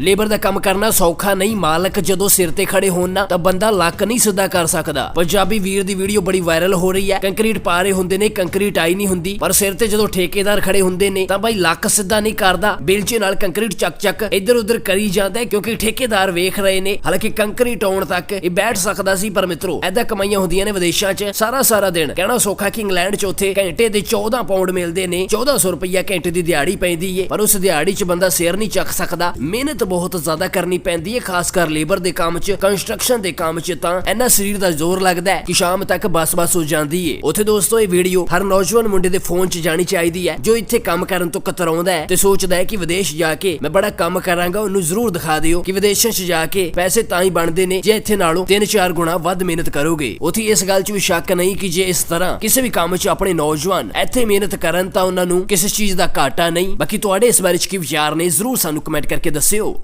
Labour ਦਾ ਕੰਮ ਕਰਨਾ ਸੌਖਾ ਨਹੀਂ, ਮਾਲਕ ਜਦੋਂ ਸਿਰ ਤੇ ਖੜੇ ਹੋਣ ਨਾ, ਤਾਂ ਬੰਦਾ ਲੱਕ ਨਹੀਂ ਸਿੱਧਾ ਕਰ ਸਕਦਾ। ਪੰਜਾਬੀ ਵੀਰ ਦੀ ਵੀਡੀਓ ਬੜੀ ਵਾਇਰਲ ਹੋ ਰਹੀ ਹੈ। ਕੰਕਰੀਟ ਪਾ ਰਹੇ ਹੁੰਦੇ ਨੇ, ਕੰਕਰੀਟ ਆਈ ਨਹੀਂ ਹੁੰਦੀ। ਪਰ ਸਿਰ ਤੇ ਜਦੋਂ ਠੇਕੇਦਾਰ ਖੜੇ ਹੁੰਦੇ ਨੇ, ਤਾਂ ਬਾਈ ਲੱਕ ਸਿੱਧਾ ਨਹੀਂ ਕਰਦਾ। ਬਿਲਚੇ ਨਾਲ ਕੰਕਰੀਟ ਚੱਕ ਚੱਕ ਇੱਧਰ ਉੱਧਰ ਕਰੀ ਜਾਂਦਾ ਕਿਉਂਕਿ ਠੇਕੇਦਾਰ ਵੇਖ ਰਹੇ ਨੇ। ਹਾਲਾਂਕਿ ਕੰਕਰੀਟ ਆਉਣ ਤੱਕ ਇਹ ਬੈਠ ਸਕਦਾ ਸੀ, ਪਰ ਮਿੱਤਰੋ, ਐਦਾਂ ਕਮਾਈਆਂ ਹੁੰਦੀਆਂ ਨੇ ਵਿਦੇਸ਼ਾਂ 'ਚ ਸਾਰਾ ਸਾਰਾ ਦਿਨ। ਕਹਿਣਾ ਸੌਖਾ ਕਿ ਇੰਗਲੈਂਡ 'ਚ ਉੱਥੇ ਘੰਟੇ ਦੇ 14 ਪਾਉਂਡ ਮਿਲਦੇ ਨੇ। 1400 ਰੁਪਈਆ ਘੰਟੇ ਦੀ ਦਿਹਾੜੀ ਪੈਂਦੀ ਏ, ਪਰ ਉਸ ਦਿਹਾੜੀ 'ਚ ਬੰਦਾ ਸਿਰ ਨਹੀਂ ਚੱਕ ਸਕਦਾ। ਮਿਹਨਤ ਬਹੁਤ ਜ਼ਿਆਦਾ ਕਰਨੀ ਪੈਂਦੀ ਹੈ, ਖਾਸ ਕਰ ਲੇਬਰ ਦੇ ਕੰਮ 'ਚ ਕੰਸਟਰਕਸ਼ਨ ਦੇ ਕੰਮ 'ਚ ਤਾਂ ਇੰਨਾ ਸਰੀਰ ਦਾ ਜ਼ੋਰ ਲੱਗਦਾ ਹੈ ਕਿ ਸ਼ਾਮ ਤੱਕ ਬਸ-ਬਸ ਹੋ ਜਾਂਦੀ ਏ। ਉੱਥੇ ਦੋਸਤੋ, ਇਹ ਵੀਡੀਓ ਹਰ ਨੌਜਵਾਨ ਮੁੰਡੇ ਦੇ ਫੋਨ 'ਚ ਜਾਣੀ ਚਾਹੀਦੀ ਹੈ, ਜੋ ਇੱਥੇ ਕੰਮ ਕਰਨ ਤੋਂ ਕਤਰਾਉਂਦਾ ਹੈ ਤੇ ਸੋਚਦਾ ਹੈ ਕਿ ਵਿਦੇਸ਼ ਜਾ ਕੇ ਮੈਂ ਬੜਾ ਕੰਮ ਕਰਾਂਗਾ, ਉਹਨੂੰ ਜ਼ਰੂਰ ਦਿਖਾ ਦਿਓ ਕਿ ਵਿਦੇਸ਼ਾਂ 'ਚ ਜਾ ਕੇ ਪੈਸੇ ਤਾਂ ਹੀ ਬਣਦੇ ਨੇ, ਜੇ ਇੱਥੇ ਨਾਲੋਂ 3-4 ਗੁਣਾ ਵੱਧ ਮਿਹਨਤ ਕਰੋਗੇ। ਉੱਥੇ ਇਸ ਗੱਲ 'ਚ ਵੀ ਸ਼ੱਕ ਨਹੀਂ ਕਿ ਜੇ ਇਸ ਤਰ੍ਹਾਂ ਕਿਸੇ ਵੀ ਕੰਮ 'ਚ ਆਪਣੇ ਨੌਜਵਾਨ ਇੱਥੇ ਮਿਹਨਤ ਕਰਨ ਤਾਂ ਉਹਨਾਂ ਨੂੰ ਕਿਸੇ ਚੀਜ਼ ਦਾ ਘਾਟਾ ਨਹੀਂ। ਬਾਕੀ ਤੁਹਾਡੇ ਇਸ ਬਾਰੇ 'ਚ ਕੀ ਵਿਚਾਰ ਨੇ, ਜ਼ਰੂਰ ਸਾਨੂੰ ਕਮੈਂਟ ਕਰਕੇ ਦੱਸਿਓ। Valeu!